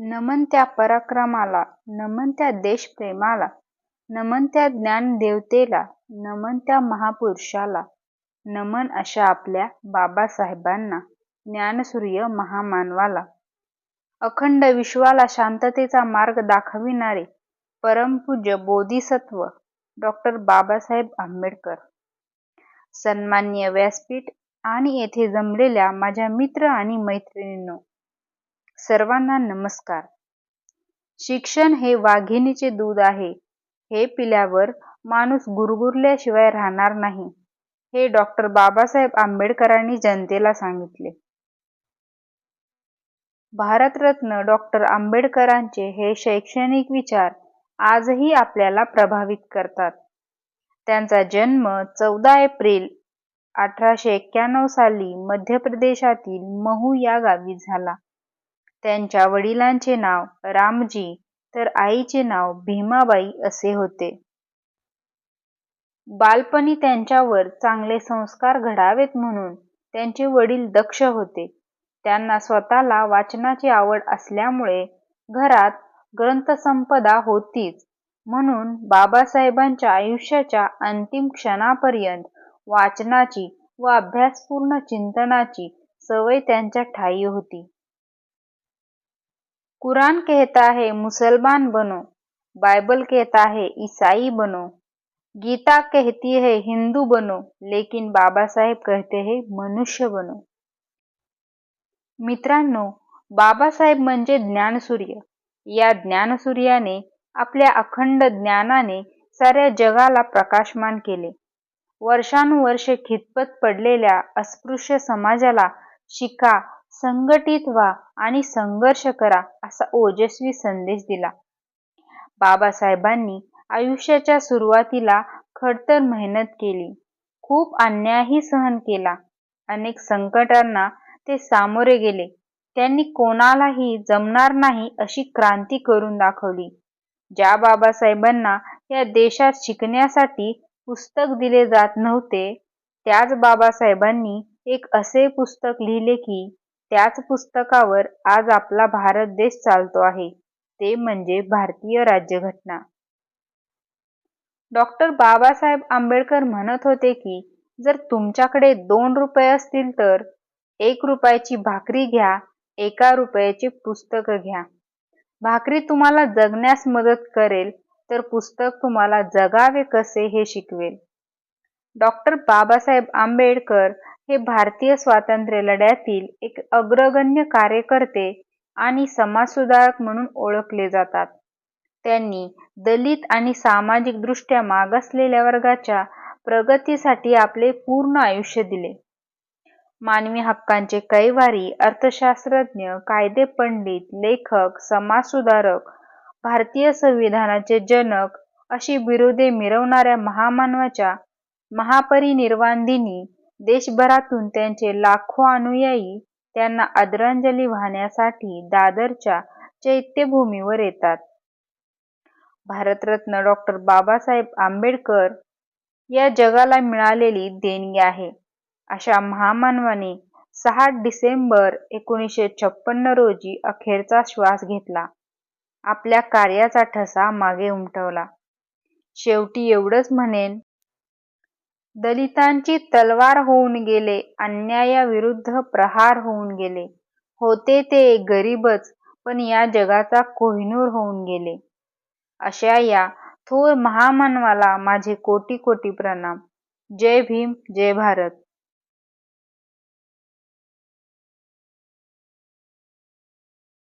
नमन त्या पराक्रमाला नमन त्या देशप्रेमाला नमन त्या ज्ञानदेवतेला नमन त्या महापुरुषाला नमन अशा आपल्या बाबासाहेबांना ज्ञानसूर्य महामानवाला. अखंड विश्वाला शांततेचा मार्ग दाखविणारे परमपूज्य बोधिसत्व डॉक्टर बाबासाहेब आंबेडकर. सन्मान्य व्यासपीठ आणि येथे जमलेल्या माझ्या मित्र आणि मैत्रिणींनो सर्वांना नमस्कार. शिक्षण हे वाघिणीचे दूध आहे. हे पिल्यावर माणूस गुरगुरल्याशिवाय राहणार नाही. हे डॉक्टर बाबासाहेब आंबेडकरांनी जनतेला सांगितले. भारतरत्न डॉक्टर आंबेडकरांचे हे शैक्षणिक विचार आजही आपल्याला प्रभावित करतात. त्यांचा जन्म चौदा एप्रिल अठराशे एक्क्याण्णव साली मध्य प्रदेशातील महू या गावी झाला. त्यांच्या वडिलांचे नाव रामजी तर आईचे नाव भीमाबाई असे होते. बालपणी त्यांच्यावर चांगले संस्कार घडावेत म्हणून त्यांचे वडील दक्ष होते. त्यांना स्वतःला वाचनाची आवड असल्यामुळे घरात ग्रंथसंपदा होतीच. म्हणून बाबासाहेबांच्या आयुष्याच्या अंतिम क्षणापर्यंत वाचनाची व अभ्यासपूर्ण चिंतनाची सवय त्यांच्या ठायी होती. कुरान कहता है मुसलमान बनो. बाइबल कहता है ईसाई बनो. गीता कहती है हिंदू बनो. लेकिन बाबासाहेब कहते हैं मनुष्य बनो. मित्रांनो बाबासाहेब म्हणजे ज्ञानसूर्य. या ज्ञानसूर्याने आपल्या अखंड ज्ञानाने साऱ्या जगाला प्रकाशमान केले. वर्षानुवर्षे खितपत पडलेल्या अस्पृश्य समाजाला शिका संघटित व्हा आणि संघर्ष करा असा ओजस्वी संदेश दिला. बाबासाहेबांनी आयुष्याच्या सुरुवातीला खडतर मेहनत केली. खूप अन्यायही सहन केला. अनेक संकटांना ते सामोरे गेले. त्यांनी कोणालाही जमणार नाही अशी क्रांती करून दाखवली. ज्या बाबासाहेबांना या देशात शिकण्यासाठी पुस्तक दिले जात नव्हते त्याच बाबासाहेबांनी एक असे पुस्तक लिहिले की त्याच पुस्तकावर आज आपला भारत देश चालतो आहे. ते म्हणजे भारतीय राज्यघटना. डॉक्टर बाबासाहेब आंबेडकर म्हणत होते की जर तुमच्याकडे दोन रुपये असतील तर एक रुपयाची भाकरी घ्या एका रुपयाचे पुस्तक घ्या. भाकरी तुम्हाला जगण्यास मदत करेल तर पुस्तक तुम्हाला जगावे कसे हे शिकवेल. डॉक्टर बाबासाहेब आंबेडकर हे भारतीय स्वातंत्र्य लढ्यातील एक अग्रगण्य कार्यकर्ते आणि समाजसुधारक म्हणून ओळखले जातात. त्यांनी दलित आणि सामाजिक दृष्ट्या मागासलेल्या वर्गाच्या प्रगतीसाठी आपले पूर्ण आयुष्य दिले. मानवी हक्कांचे कैवारी अर्थशास्त्रज्ञ कायदे पंडित लेखक समाजसुधारक भारतीय संविधानाचे जनक अशी विरोधे मिरवणाऱ्या महामानवाच्या महापरिनिर्वाण दिनी देशभरातून त्यांचे लाखो अनुयायी त्यांना आदरांजली वाहण्यासाठी दादरच्या चैत्यभूमीवर येतात. भारतरत्न डॉक्टर बाबासाहेब आंबेडकर या जगाला मिळालेली देणगी आहे. अशा महामानवाने सहा डिसेंबर एकोणीसशे छप्पन्न रोजी अखेरचा श्वास घेतला. आपल्या कार्याचा ठसा मागे उमटवला. शेवटी एवढंच म्हणेन दलितांची तलवार होऊन गेले अन्यायाविरुद्ध प्रहार होऊन गेले. होते ते गरीबच पण या जगाचा कोहिनूर होऊन गेले. अशा या थोर महामानवाला माझे कोटी कोटी प्रणाम. जय भीम जय भारत.